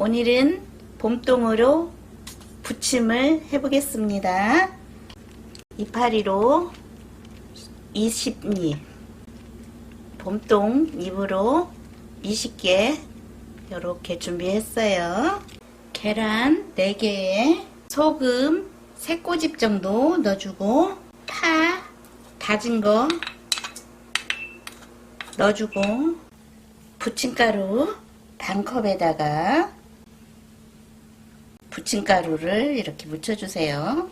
오늘은 봄동으로 부침을 해보겠습니다. 이파리로 20잎, 봄동 잎으로 20개 이렇게 준비했어요. 계란 4개에 소금 3꼬집 정도 넣어주고 파 다진 거 넣어주고 부침가루 반 컵에다가 부침가루를 이렇게 묻혀주세요.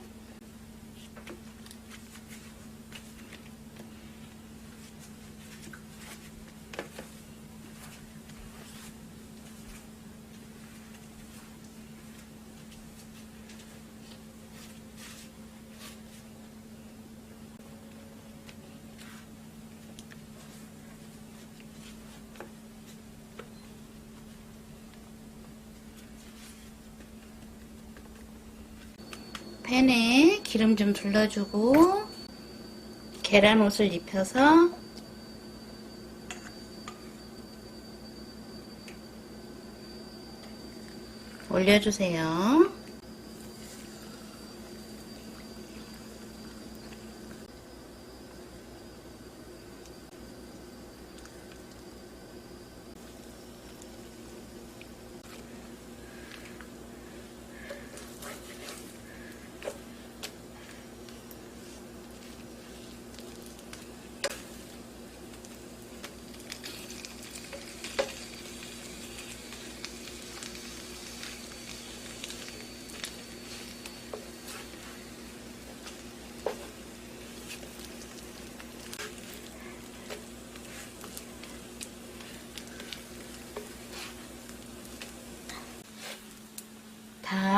팬에 기름 좀 둘러주고 계란 옷을 입혀서 올려주세요.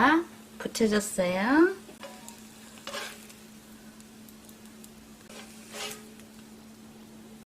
다 붙여줬어요.